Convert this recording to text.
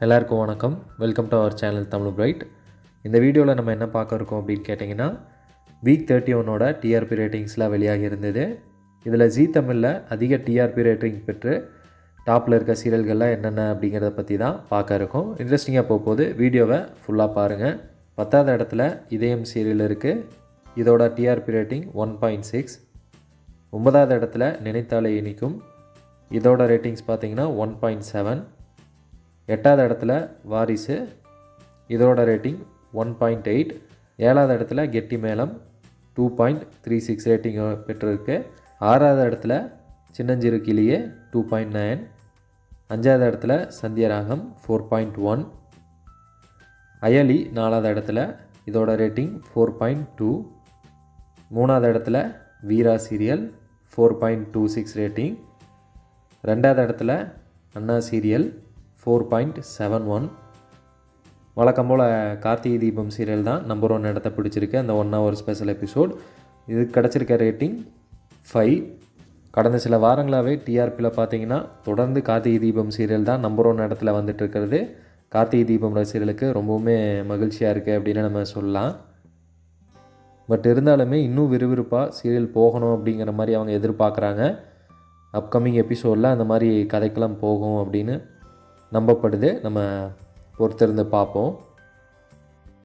எல்லாருக்கும் வணக்கம். Welcome to our channel Tamil bright இந்த வீடியோவில் நம்ம என்ன பார்க்க இருக்கோம் அப்படின்னு கேட்டிங்கன்னா வீக் தேர்ட்டி ஒன்னோட டிஆர்பி ரேட்டிங்ஸ்லாம் வெளியாகி இருந்தது. இதில் ஜீ தமிழில் அதிக டிஆர்பி ரேட்டிங் பெற்று டாப்பில் இருக்க சீரியல்கள்லாம் என்னென்ன அப்படிங்கிறத பற்றி தான் பார்க்க இருக்கும். இன்ட்ரெஸ்டிங்காக போக வீடியோவை ஃபுல்லாக பாருங்கள் பத்தாவது இடத்துல இதயம் சீரியல் இருக்குது இதோட TRP rating one point six ஒன்பதாவது இடத்துல நினைத்தாலே இனிக்கும். இதோட ரேட்டிங்ஸ் பார்த்தீங்கன்னா ஒன் பாயிண்ட் செவன் எட்டாவது இடத்துல வாரிசு இதோட ரேட்டிங் ஒன் பாயிண்ட் எயிட் ஏழாவது இடத்துல கெட்டி மேளம் two point three six rating பெற்றிருக்கு. ஆறாவது இடத்துல சின்னஞ்சிறு கிளியே டூ பாயிண்ட் நைன் அஞ்சாவது இடத்துல Sandhyaragam four point one Ayali நாலாவது இடத்துல இதோட ரேட்டிங் ஃபோர் பாயிண்ட் டூ மூணாவது இடத்துல Veera serial four point two six rating ரெண்டாவது இடத்துல Anna serial four point seven one வழக்கம் போல் கார்த்திகை தீபம் சீரியல் தான் நம்பர் ஒன் இடத்த பிடிச்சிருக்கு. அந்த ஒன் ஹவர் ஸ்பெஷல் எபிசோட் இது கிடச்சிருக்க ரேட்டிங் ஃபைவ் கடந்த சில வாரங்களாகவே டிஆர்பியில் பார்த்தீங்கன்னா தொடர்ந்து கார்த்திகை தீபம் சீரியல் தான் நம்பர் ஒன் இடத்துல வந்துட்டு இருக்கிறது கார்த்திகை தீபம் ரசிகர்களுக்கு ரொம்பவுமே மகிழ்ச்சியாக இருக்குது அப்படின்னு நம்ம சொல்லலாம். பட் இருந்தாலுமே இன்னும் விறுவிறுப்பாக சீரியல் போகணும் அப்படிங்கிற மாதிரி அவங்க எதிர்பார்க்குறாங்க. அப்கமிங் எபிசோடில் அந்த மாதிரி கதைக்கெல்லாம் போகும் அப்படின்னு நம்பப்படுது. நம்ம பொறுத்திருந்து பார்ப்போம்.